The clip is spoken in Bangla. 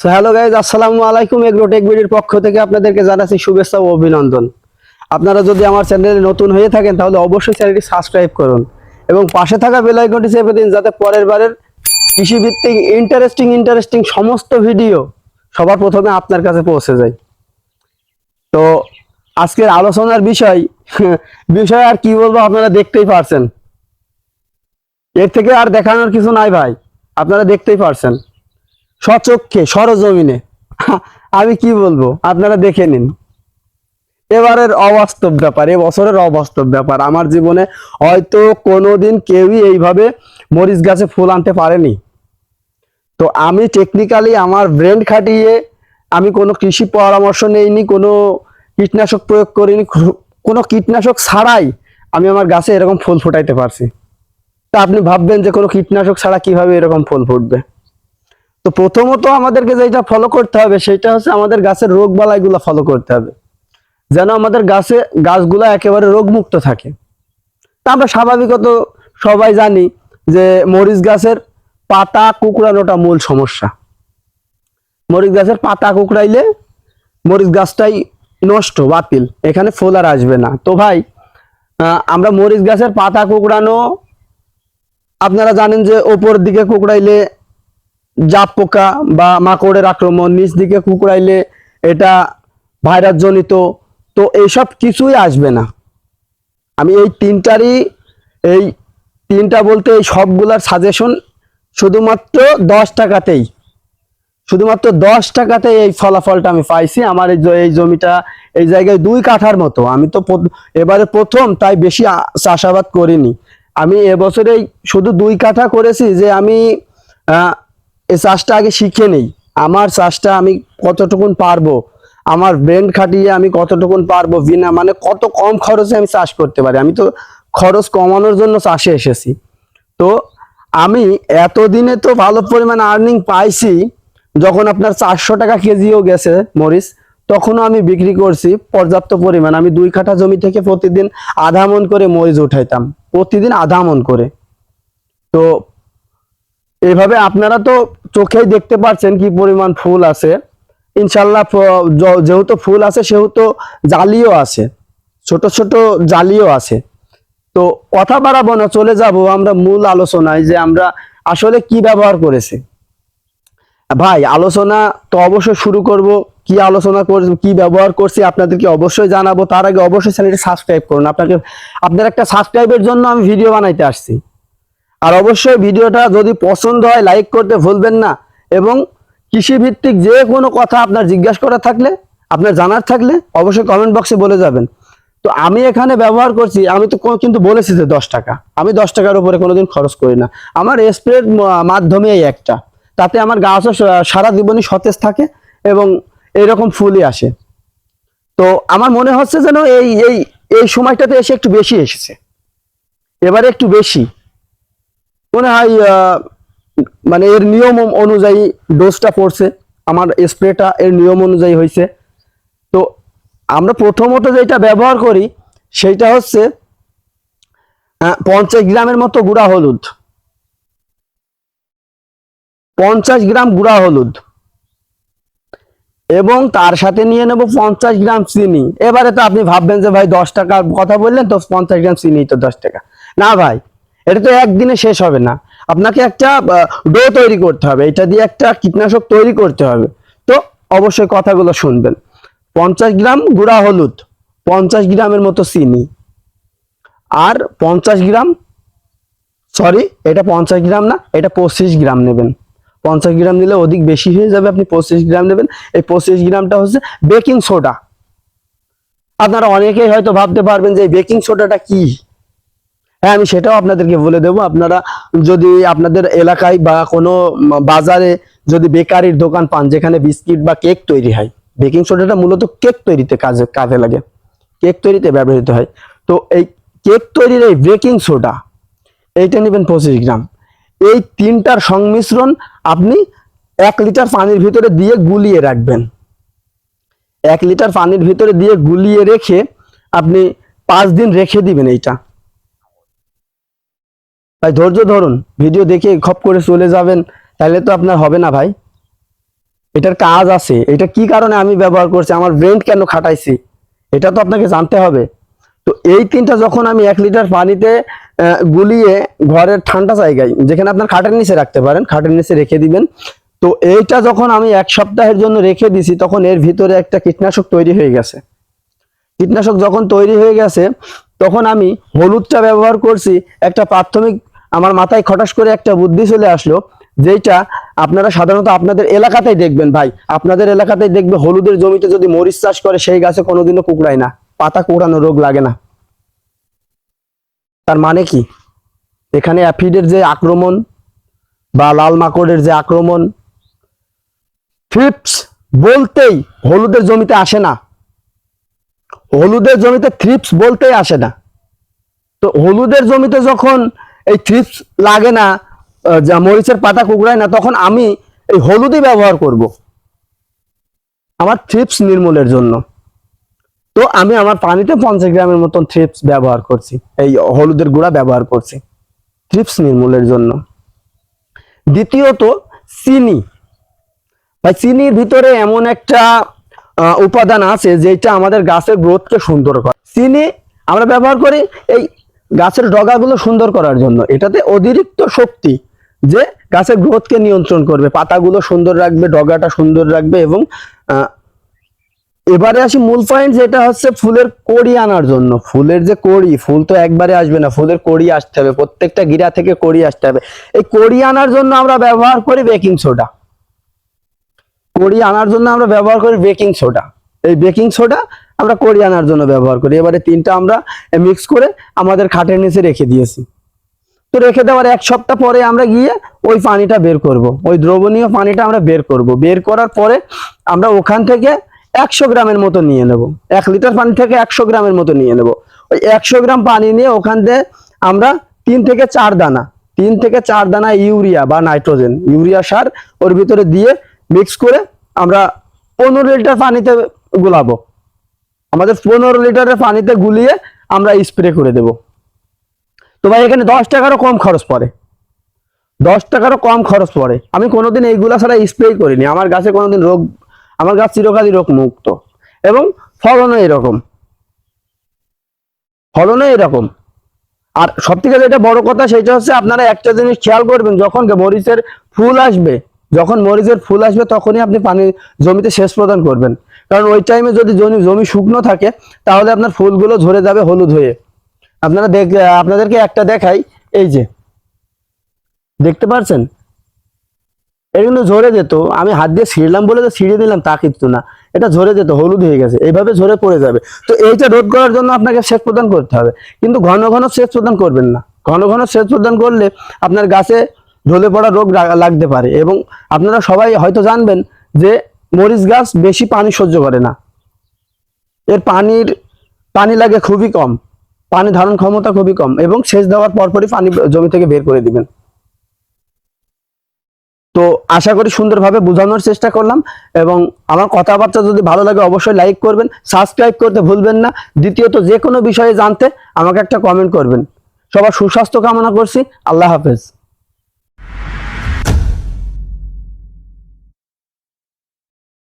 সো হ্যালো গাইজ আসসালামু আলাইকুম এগ্রোটেক বিডির পক্ষ থেকে আপনাদেরকে জানাচ্ছি শুভেচ্ছা ও অভিনন্দন। আপনারা যদি আমার চ্যানেলে নতুন হয়ে থাকেন, তাহলে অবশ্যই চ্যানেলটি সাবস্ক্রাইব করুন এবং পাশে থাকা বেল আইকনটি চেপে দিন যাতে পরের বারের কৃষিভিত্তিক ইন্টারেস্টিং ইন্টারেস্টিং সমস্ত ভিডিও সবার প্রথমে আপনার কাছে পৌঁছে যায়। তো, আজকের আলোচনার বিষয় বিষয় আর কি বলব আপনারা দেখতেই পারছেন। এর থেকে আর দেখানোর কিছু নাই ভাই, আপনারা দেখতেই পারছেন। সচক্ষে, সরজমিনে। আমি কি বলব? আপনারা দেখে নিন। এবারের অবাস্তব ব্যাপার, এবছরের অবাস্তব ব্যাপার। আমার জীবনে হয়তো কোনোদিন কেউই এইভাবে মরিচ গাছে ফুল আনতে পারেনি। তো আমি টেকনিক্যালি আমার ব্রেন খাটিয়ে আমি কোনো কৃষি পরামর্শ নেইনি, কোনো কীটনাশক প্রয়োগ করিনি, কোনো কীটনাশক ছাড়াই আমি আমার গাছে এরকম ফুল ফোটাইতে পারছি। তা আপনি ভাববেন যে কোনো কীটনাশক ছাড়া কীভাবে এরকম ফুল ফুটবে? তো প্রথমত আমাদেরকে যেটা ফলো করতে হবে, সেটা হচ্ছে আমাদের গাছের রোগ বালাইগুলো ফলো করতে হবে। যেন আমাদের গাছে, গাছগুলো একেবারে রোগমুক্ত থাকে। তা আমরা স্বাভাবিকত সবাই জানি যে মরিচ গাছের পাতা কুকড়ানোটা মূল সমস্যা। মরিচ গাছের পাতা কুকড়াইলে মরিচ গাছটাই নষ্ট বাতিল এখানে ফুল আর আসবে না। তো ভাই আমরা মরিচ গাছের পাতা কুকড়ানো, আপনারা জানেন যে ওপর দিকে কুকড়াইলে জাপ পোকা বা মাকড়ের আক্রমণ নিচ দিকে কুকুরাইলে এটা ভাইরাস জনিত তো এইসব কিছুই আসবে না। আমি এই তিনটারই, এই তিনটা বলতে এই সবগুলার সাজেশন শুধুমাত্র দশ টাকাতেই, শুধুমাত্র দশ টাকাতে এই ফলাফলটা আমি পাইছি আমার এই এই জমিটা এই জায়গায় দুই কাঠার মতো। আমি তো এবারে প্রথম, তাই বেশি চাষাবাদ করিনি। আমি এবছরেই শুধু দুই কাঠা করেছি যে আমি এই চাষটা আগে শিখে নেই। আমার চাষটা আমি কতটুকুন পারব? আমার ব্রেন খাটিয়ে আমি কতটুকুন পারব? বিনা মানে কত কম খরচে আমি চাষ করতে পারি? আমি তো খরচ কমানোর জন্য চাষে এসেছি। তো আমি এতদিনে তো ভালো পরিমাণ আর্নিং পাইছি, যখন আপনার চারশো টাকা কেজিও গেছে মরিচ, তখনও আমি বিক্রি করছি পর্যাপ্ত পরিমাণ। আমি দুই কাঠা জমি থেকে প্রতিদিন আধা মন করে মরিচ উঠাইতাম। প্রতিদিন আধা মন করে। তো এইভাবে আপনারা তো চোখেই দেখতে পাচ্ছেন কি পরিমাণ ফুল আছে। ইনশাল্লাহ যেহেতু ফুল আছে, সেহেতু জালিও আছে। ছোট ছোট জালিও আছে। তো কথা বাড়াবো না, চলে যাব আমরা মূল আলোচনায় যে আমরা আসলে কি ব্যবহার করেছি। ভাই, আলোচনা তো অবশ্যই শুরু করব। কি আলোচনা কর, কি ব্যবহার করছি আপনাদেরকে অবশ্যই জানাব। তার আগে অবশ্যই চ্যানেলটি সাবস্ক্রাইব করুন। আপনাকে, আপনার একটা সাবস্ক্রাইবের জন্য আমি ভিডিও বানাইতে আসছি। আর অবশ্যই ভিডিওটা যদি পছন্দ হয় লাইক করতে ভুলবেন না এবং কৃষিভিত্তিক যে কোনো কথা আপনার জিজ্ঞাসা করা থাকলে, আপনার জানার থাকলে অবশ্যই কমেন্ট বক্সে বলে যাবেন। তো আমি এখানে ব্যবহার করছি, আমি তো কিন্তু বলেছি যে দশ টাকা। আমি দশ টাকার উপরে কোনোদিন খরচ করি না। আমার স্প্রের মাধ্যমে এই একটা। তাতে আমার গাছও সারা জীবনই সতেজ থাকে এবং এইরকম ফুলই আসে। তো আমার মনে হচ্ছে যেন এই এই এই সময়টাতে এসে একটু বেশি এসেছে। এবারে একটু বেশি। মনে হয় মানে এর নিয়ম অনুযায়ী ডোজটা পড়ছে, আমার স্প্রেটা এর নিয়ম অনুযায়ী হয়েছে তো আমরা প্রথমত যেটা ব্যবহার করি, সেইটা হচ্ছে পঞ্চাশ গ্রামের মতো গুঁড়া হলুদ। পঞ্চাশ গ্রাম গুঁড়া হলুদ। এবং তার সাথে নিয়ে নেব পঞ্চাশ গ্রাম চিনি। এবারে তো আপনি ভাববেন যে, ভাই, দশ টাকার কথা বললেন, তো পঞ্চাশ গ্রাম চিনি তো দশ টাকা। না, ভাই এটা তো একদিনে শেষ হবে না। আপনাকে একটা ডো তৈরি করতে হবে। এটা দিয়ে একটা কীটনাশক তৈরি করতে হবে। তো অবশ্যই কথাগুলো শুনবেন। পঞ্চাশ গ্রাম গুঁড়া হলুদ, পঞ্চাশ গ্রামের মতো চিনি, আর পঞ্চাশ গ্রাম সরি এটা পঞ্চাশ গ্রাম না, এটা পঁচিশ গ্রাম নেবেন। পঞ্চাশ গ্রাম নিলে অধিক বেশি হয়ে যাবে, আপনি পঁচিশ গ্রাম নেবেন। এই পঁচিশ গ্রামটা হচ্ছে বেকিং সোডা। আপনারা অনেকেই হয়তো ভাবতে পারবেন যে বেকিং সোডাটা কি? হ্যাঁ আমি সেটাও আপনাদেরকে বলে দেবো। আপনারা যদি আপনাদের এলাকায় বা কোনো বাজারে যদি বেকারির দোকান পান, যেখানে বিস্কিট বা কেক তৈরি হয়, বেকিং সোডাটা মূলত কেক তৈরিতে কাজে কাজে লাগে। কেক তৈরিতে ব্যবহৃত হয়। তো এই কেক তৈরির এই বেকিং সোডা, এইটা নেবেন পঁচিশ গ্রাম। এই তিনটার সংমিশ্রণ আপনি এক লিটার পানির ভিতরে দিয়ে গুলিয়ে রাখবেন। এক লিটার পানির ভিতরে দিয়ে গুলিয়ে রেখে আপনি পাঁচ দিন রেখে দিবেন এইটা। ভাই, ধৈর্য ধরুন। ভিডিও দেখে খপ করে চলে যাবেন, তাহলে তো আপনার হবে না ভাই। এটার কাজ আছে। এটা কি কারণে আমি ব্যবহার করছি? আমার ব্রেন কেন খাটাইছি? এটা তো আপনাকে জানতে হবে। তো এই তিনটা যখন আমি এক লিটার পানিতে গুলিয়ে ঘরের ঠান্ডা জায়গায়, যেখানে আপনার খাটের নিচে রাখতে পারেন, খাটের নিচে রেখে দিবেন। তো এইটা যখন আমি এক সপ্তাহের জন্য রেখে দিছি, তখন এর ভিতরে একটা কীটনাশক তৈরি হয়ে গেছে। কীটনাশক যখন তৈরি হয়ে গেছে তখন আমি হলুদটা ব্যবহার করছি। একটা প্রাথমিক আমার মাথায় খটাস করে একটা বুদ্ধি চলে আসলো যেটা আপনারা সাধারণত আপনাদের এলাকাতেই দেখবেন ভাই। আপনাদের এলাকাতেই দেখবে হলুদের জমিতে যদি মরিচ চাষ করে, সেই গাছে কোনোদিনও কুকড়ায় না। পাতা কুকড়ানো রোগ লাগে না। তার মানে কি? এখানে অ্যাফিডের যে আক্রমণ বা লাল মাকড়ের যে আক্রমণ থ্রিপস বলতেই হলুদের জমিতে আসে না। হলুদের জমিতে থ্রিপস বলতেই আসে না। তো হলুদের জমিতে যখন এই থ্রিপস লাগে না যা মরিচের পাতা কুকড়ায় না, তখন আমি এই হলুদই ব্যবহার করব। আমার থ্রিপস নির্মূলের জন্য। তো আমি আমার পানিতে পঞ্চাশ গ্রামের মতন থ্রিপস ব্যবহার করছি, এই হলুদের গুঁড়া ব্যবহার করছি থ্রিপস নির্মূলের জন্য। দ্বিতীয়ত, চিনি। ভাই, চিনির ভিতরে এমন একটা উপাদান আছে যেটা আমাদের গাছের গ্রোথকে সুন্দর করে। চিনি আমরা ব্যবহার করি এই গাছের ডগাগুলো সুন্দর করার জন্য। এটাতে অতিরিক্ত শক্তি যে গাছের গ্রোথকে নিয়ন্ত্রণ করবে। পাতাগুলো সুন্দর রাখবে, ডগাটা সুন্দর রাখবে এবং এবারে আসি মূল পয়েন্ট যেটা হচ্ছে ফুলের কড়ি আনার জন্য। ফুলের যে কড়ি, ফুল তো একবারে আসবে না, ফুলের কড়ি আসতে হবে। প্রত্যেকটা গিরা থেকে কড়ি আসতে হবে। এই কড়ি আনার জন্য আমরা ব্যবহার করি বেকিং সোডা কড়ি আনার জন্য আমরা ব্যবহার করি বেকিং সোডা। এই বেকিং সোডা আমরা কড়ি আনার জন্য ব্যবহার করি। এবারে তিনটা আমরা মিক্স করে আমাদের খাটের নিচে রেখে দিয়েছি। তো রেখে দেওয়ার এক সপ্তাহ পরে আমরা গিয়ে ওই পানিটা বের করব। ওই দ্রবণীয় পানিটা আমরা বের করব। বের করার পরে আমরা ওখান থেকে একশো গ্রামের মতো নিয়ে নেব। এক লিটার পানি থেকে একশো গ্রামের মতো নিয়ে নেব। ওই একশো গ্রাম পানি নিয়ে ওখান থেকে আমরা তিন থেকে চার দানা, তিন থেকে চার দানা ইউরিয়া বা নাইট্রোজেন, ইউরিয়া সার ওর ভিতরে দিয়ে মিক্স করে আমরা পনেরো লিটার পানিতে গুলাবো। আমাদের পনেরো লিটারের পানিতে গুলিয়ে আমরা স্প্রে করে দেব। তো ভাই, এখানে দশ টাকারও কম খরচ পড়ে। দশ টাকারও কম খরচ পড়ে। আমি কোনোদিন এইগুলা ছাড়া স্প্রে করিনি। আমার গাছে কোনোদিন রোগ, আমার গাছ চিরকালই রোগ মুক্ত এবং ফলনও এরকম। ফলনও এরকম। আর সব থেকে যেটা বড় কথা, সেটা হচ্ছে আপনারা একটা জিনিস খেয়াল করবেন, যখন মরিচের ফুল আসবে যখন মরিচের ফুল আসবে তখনই আপনি পানি জমিতে সেচ প্রদান করবেন। কারণ ওই টাইমে যদি জমি জমি শুকনো থাকে, তাহলে আপনার ফুলগুলো ঝরে যাবে হলুদ হয়ে। আপনারা দেখ আপনাদেরকে একটা দেখাই, এই যে। দেখতে পারছেন? এগুলো ঝরে যেত, আমি হাত দিয়ে ছিঁড়লাম বলে যে ছিঁড়ে দিলাম, তা কিন্তু না। এটা ঝরে যেত, হলুদ হয়ে গেছে এইভাবে ঝরে পড়ে যাবে। তো এইটা রোধ করার জন্য আপনাকে সেচ প্রদান করতে হবে। কিন্তু ঘন ঘন সেচ প্রদান করবেন না। ঘন ঘন সেচ প্রদান করলে আপনার গাছে ঢলে পড়া রোগ লাগতে পারে এবং আপনারা সবাই হয়তো জানবেন যে মরিচ গাছ বেশি পানি সহ্য করে না। এর পানির, পানি লাগে খুবই কম, পানি ধারণ ক্ষমতা খুবই কম এবং সেচ দেওয়ার পরপরই পানি জমি থেকে বের করে দিবেন। তো আশা করি সুন্দরভাবে বোঝানোর চেষ্টা করলাম এবং আমার কথাবার্তা যদি ভালো লাগে অবশ্যই লাইক করবেন, সাবস্ক্রাইব করতে ভুলবেন না। দ্বিতীয়ত যে কোনো বিষয়ে জানতে আমাকে একটা কমেন্ট করবেন। সবার সুস্বাস্থ্য কামনা করছি। আল্লাহ হাফেজ।